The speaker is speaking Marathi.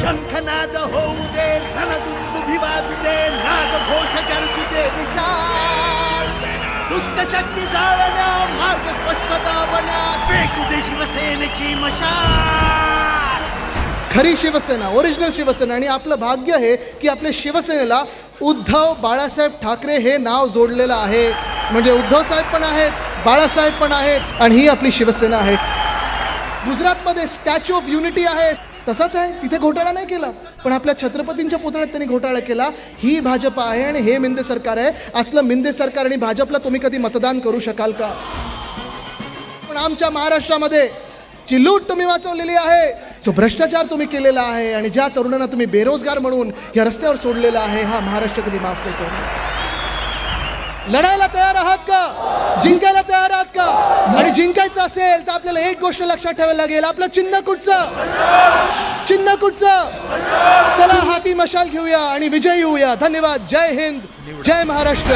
शंखनाद होऊ दे रणदुंदुभी वाजू दे नाद घोष गर्जू दे विशाल दुष्टशक्ती जावना मार्ग स्पष्ट दावण्या पेटू दे शिवसेनेची मशा खरी शिवसेना ओरिजिनल शिवसेना आणि आपलं भाग्य आहे की आपल्या शिवसेनेला उद्धव बाळासाहेब ठाकरे हे नाव जोडलेलं आहे. म्हणजे उद्धव साहेब पण आहेत बाळासाहेब पण आहेत आणि ही आपली शिवसेना आहे. गुजरातमध्ये स्टॅच्यू ऑफ युनिटी आहे. तसाच आहे तिथे घोटाळा नाही केला. पण आपल्या छत्रपतींच्या पुतळ्यात त्यांनी घोटाळा केला. ही भाजप आहे आणि हे मिंदे सरकार आहे. असलं मिंदे सरकार आणि भाजपला तुम्ही कधी मतदान करू शकाल का? पण आमच्या महाराष्ट्रामध्ये जी लूट तुम्ही वाचवलेली आहे जो भ्रष्टाचार तुम्ही केलेला आहे आणि ज्या तरुणांना तुम्ही बेरोजगार म्हणून या रस्त्यावर सोडलेला आहे हा महाराष्ट्र कधी माफ नाही करणार. लढायला तयार आहात का? जिंकायला तयार आहात का? जिंकायचं असेल तर आपल्याला एक गोष्ट लक्षात ठेवायला लागेल. आपलं चिन्ह कुठचं? चिन्ह कुठचं? चला हाती मशाल घेऊया आणि विजयी होऊया. धन्यवाद. जय हिंद. जय महाराष्ट्र.